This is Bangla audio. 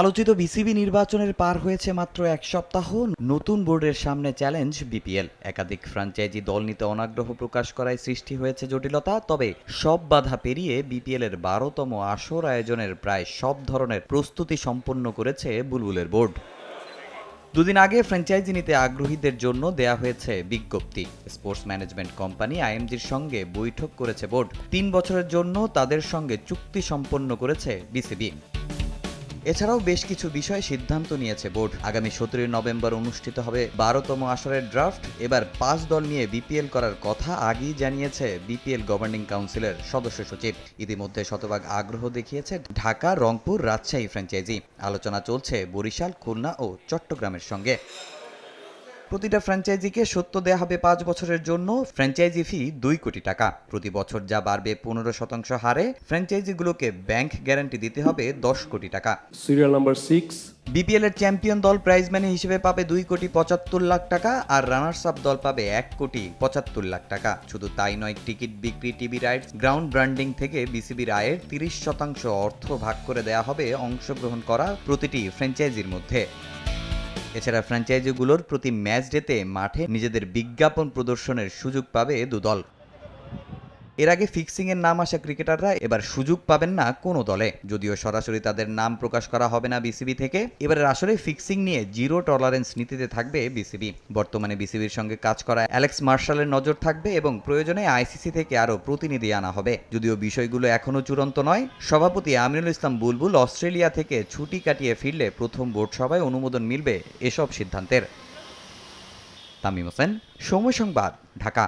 আলোচিত বিসিবি নির্বাচনের পার হয়েছে মাত্র এক সপ্তাহ। নতুন বোর্ডের সামনে চ্যালেঞ্জ বিপিএল। একাধিক ফ্র্যাঞ্চাইজি দল নিতে অনাগ্রহ প্রকাশ করায় সৃষ্টি হয়েছে জটিলতা, তবে সব বাধা পেরিয়ে বিপিএল এর বারোতম আসর আয়োজনের প্রায় সব ধরনের প্রস্তুতি সম্পন্ন করেছে বুলবুলের বোর্ড। দুদিন আগে ফ্র্যাঞ্চাইজি নিতে আগ্রহীদের জন্য দেয়া হয়েছে বিজ্ঞপ্তি। স্পোর্টস ম্যানেজমেন্ট কোম্পানি আইএমজির সঙ্গে বৈঠক করেছে বোর্ড। তিন বছরের জন্য তাদের সঙ্গে চুক্তি সম্পন্ন করেছে বিসিবি। এছাড়াও বেশ কিছু বিষয়ে সিদ্ধান্ত নিয়েছে বোর্ড। আগামী সতেরোই নভেম্বর অনুষ্ঠিত হবে বারোতম আসরের ড্রাফট। এবার পাঁচ দল নিয়ে বিপিএল করার কথা আগেই জানিয়েছে বিপিএল গভর্নিং কাউন্সিলের সদস্য সচিব। ইতিমধ্যে শতভাগ আগ্রহ দেখিয়েছে ঢাকা, রংপুর, রাজশাহী ফ্র্যাঞ্চাইজি। আলোচনা চলছে বরিশাল, খুলনা ও চট্টগ্রামের সঙ্গে। প্রতিটা ফ্র্যাঞ্চাইজিকে সত্য দেয়া হবে পাঁচ বছরের জন্য। ফ্র্যাঞ্চাইজি ফি দুই কোটি টাকা। প্রতি বছর যা বাড়বে পনেরো শতাংশ হারে ফ্র্যাঞ্চাইজিগুলোকে ব্যাংক গ্যারান্টি দিতে হবে দশ কোটি টাকা। সিরিয়াল নাম্বার সিক্স বিপিএল এর চ্যাম্পিয়ন দল প্রাইজ মানি হিসেবে পাবে দুই কোটি পঁচাত্তর লাখ টাকা আর রানার্স আপ দল পাবে এক কোটি পঁচাত্তর লাখ টাকা। শুধু তাই নয় টিকিট বিক্রি টিভি রাইটস গ্রাউন্ড ব্র্যান্ডিং থেকে বিসিবির আয়ের তিরিশ শতাংশ অর্থ ভাগ করে দেয়া হবে অংশগ্রহণ করা প্রতিটি ফ্র্যাঞ্চাইজির মধ্যে। এছাড়া ফ্র্যাঞ্চাইজিগুলোর প্রতি ম্যাচ ডেতে মাঠে নিজেদের বিজ্ঞাপন প্রদর্শনের সুযোগ পাবে দুদল। এর আগে ফিক্সিং এর নাম আসা ক্রিকেটাররা এবার সুযোগ পাবেন না কোনো দলে। যদিও সরাসরি তাদের নাম প্রকাশ করা হবে না বিসিবি থেকে, এবারের আসরে ফিক্সিং নিয়ে জিরো টলারেন্স নীতিতে থাকবে বিসিবি। বর্তমানে বিসিবির সঙ্গে কাজ করা অ্যালেক্স মার্শালের নজর থাকবে এবং প্রয়োজনে আইসিসি থেকে আরও প্রতিনিধি আনা হবে। যদিও বিষয়গুলো এখনও চূড়ান্ত নয়, সভাপতি আমিনুল ইসলাম বুলবুল অস্ট্রেলিয়া থেকে ছুটি কাটিয়ে ফিরলে প্রথম বোর্ড সভায় অনুমোদন মিলবে এসব সিদ্ধান্তের। তামিম হোসেন, সময় সংবাদ, ঢাকা।